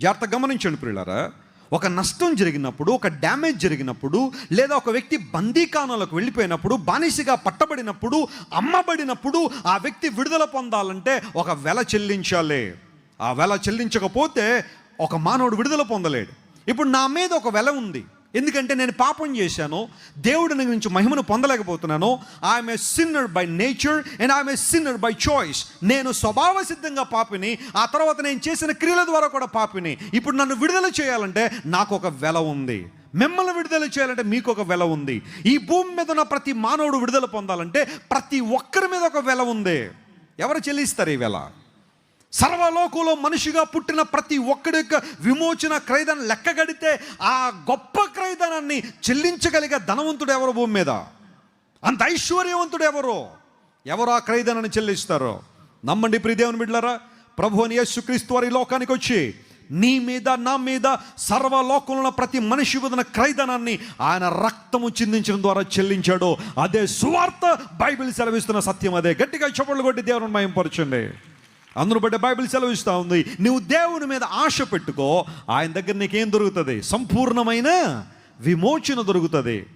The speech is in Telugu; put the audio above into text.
జాగ్రత్త గమనించండి ప్రియులారా. ఒక నష్టం జరిగినప్పుడు ఒక డ్యామేజ్ జరిగినప్పుడు లేదా ఒక వ్యక్తి బందీకాణాలకు వెళ్ళిపోయినప్పుడు బానిసగా పట్టబడినప్పుడు అమ్మబడినప్పుడు ఆ వ్యక్తి విడుదల పొందాలంటే ఒక వెల చెల్లించాలి. ఆ వెల చెల్లించకపోతే ఒక మానవుడు విడుదల పొందలేడు. ఇప్పుడు నా మీద ఒక వెల ఉంది. ఎందుకంటే నేను పాపం చేశాను దేవుడి నుంచి మహిమను పొందలేకపోతున్నాను. I'm a sinner by nature and I'm a sinner by choice నేను స్వభావ సిద్ధంగా పాపిని ఆ తర్వాత నేను చేసిన క్రియల ద్వారా కూడా పాపిని. ఇప్పుడు నన్ను విడుదల చేయాలంటే నాకు ఒక వెల ఉంది. మిమ్మల్ని విడుదల చేయాలంటే మీకు ఒక వెల ఉంది. ఈ భూమి మీద ఉన్న ప్రతి మానవుడు విడుదల పొందాలంటే ప్రతి ఒక్కరి మీద ఒక వెల ఉంది. ఎవరు చెల్లిస్తారు ఈ వెల? సర్వలోకంలో మనిషిగా పుట్టిన ప్రతి ఒక్కడి యొక్క విమోచన క్రైదాన్ని లెక్కగడితే ఆ గొప్ప క్రైదానాన్ని చెల్లించగలిగే ధనవంతుడు ఎవరు భూమి మీద? అంత ఐశ్వర్యవంతుడు ఎవరు? ఎవరు ఆ క్రైదానాన్ని చెల్లిస్తారో? నమ్మండి ప్రియ దేవుని బిడ్డలారా ప్రభు అని యేసుక్రీస్తు వారి లోకానికి వచ్చి నీ మీద నా మీద సర్వలోకంలో ఉన్న ప్రతి మనిషి వదిన క్రైదనాన్ని ఆయన రక్తము చిందించడం ద్వారా చెల్లించాడు. అదే సువార్త బైబిల్ సెలవిస్తున్న సత్యం అదే. గట్టిగా చెప్పలు కొట్టి దేవుని మయంపరచండి అందును బట్టి బైబిల్ సెలవిస్తూ ఉంది. నువ్వు దేవుని మీద ఆశ పెట్టుకో ఆయన దగ్గర నీకేం దొరుకుతుంది? సంపూర్ణమైన విమోచన దొరుకుతుంది.